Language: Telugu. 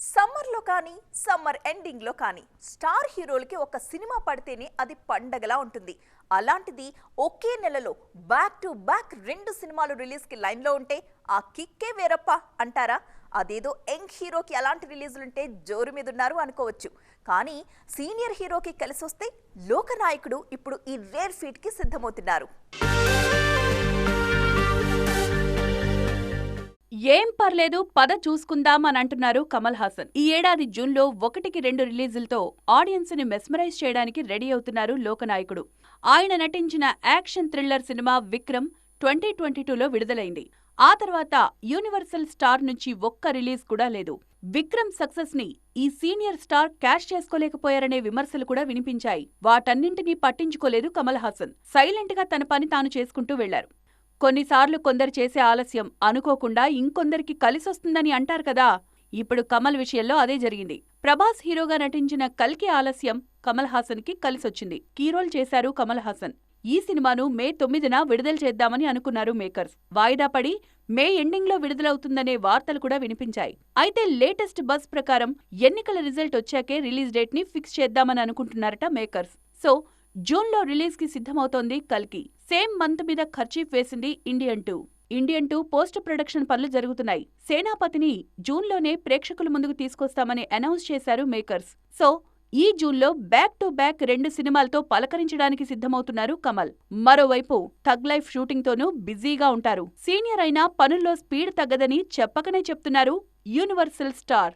సమ్మర్లో కానీ సమ్మర్ ఎండింగ్లో కానీ స్టార్ హీరోలకి ఒక సినిమా పడితేనే అది పండగలా ఉంటుంది. అలాంటిది ఒకే నెలలో బ్యాక్ టు బ్యాక్ రెండు సినిమాలు రిలీజ్కి లైన్లో ఉంటే ఆ కిక్కే వేరప్ప అంటారా? అదేదో యంగ్ హీరోకి అలాంటి రిలీజులుంటే జోరు మీద ఉన్నారు అనుకోవచ్చు. కానీ సీనియర్ హీరోకి కలిసి వస్తే లోకనాయకుడు ఇప్పుడు ఈ రేర్ ఫీట్కి సిద్ధమవుతున్నారు. ఏం పర్లేదు పద చూసుకుందాం అని అంటున్నారు కమల్ హాసన్. ఈ ఏడాది జూన్లో ఒకటికి రెండు రిలీజులతో ఆడియన్స్ని మెస్మరైజ్ చేయడానికి రెడీ అవుతున్నారు లోకనాయకుడు. ఆయన నటించిన action thriller cinema Vikram twenty twenty టూలో విడుదలైంది. ఆ తర్వాత యూనివర్సల్ స్టార్ నుంచి ఒక్క రిలీజ్ కూడా లేదు. విక్రమ్ సక్సెస్ని ఈ సీనియర్ స్టార్ క్యాష్ చేసుకోలేకపోయారనే విమర్శలు కూడా వినిపించాయి. వాటన్నింటినీ పట్టించుకోలేదు కమల్ హాసన్. సైలెంట్గా తన పని తాను చేసుకుంటూ వెళ్ళారు. కొన్నిసార్లు కొందరు చేసే ఆలస్యం అనుకోకుండా ఇంకొందరికి కలిసొస్తుందని అంటారు కదా. ఇప్పుడు కమల్ విషయంలో అదే జరిగింది. ప్రభాస్ హీరోగా నటించిన కల్కి ఆలస్యం కమల్ హాసన్కి కలిసొచ్చింది కీరోల్ చేశారు కమల్ హాసన్. ఈ సినిమాను మే తొమ్మిదిన విడుదల చేద్దామని అనుకున్నారు మేకర్స్. వాయిదా పడి మే ఎండింగ్లో విడుదలవుతుందనే వార్తలు కూడా వినిపించాయి. అయితే లేటెస్ట్ బస్ ప్రకారం ఎన్నికల రిజల్ట్ వచ్చాకే రిలీజ్ డేట్ని ఫిక్స్ చేద్దామని అనుకుంటున్నారట మేకర్స్. సో జూన్లో రిలీజ్కి సిద్ధమవుతోంది కల్కి. సేమ్ మంత్ మీద ఖర్చీఫ్ వేసింది Indian two. Indian two post production పనులు జరుగుతున్నాయి. సేనాపతిని జూన్లోనే ప్రేక్షకుల ముందుకు తీసుకొస్తామని అనౌన్స్ చేశారు మేకర్స్. సో ఈ జూన్లో బ్యాక్ టు బ్యాక్ రెండు సినిమాలతో పలకరించడానికి సిద్ధమవుతున్నారు కమల్. మరోవైపు థగ్ లైఫ్ షూటింగ్ తోనూ బిజీగా ఉంటారు. సీనియర్ అయినా పనుల్లో స్పీడ్ తగ్గదని చెప్పకనే చెప్తున్నారు యూనివర్సల్ స్టార్.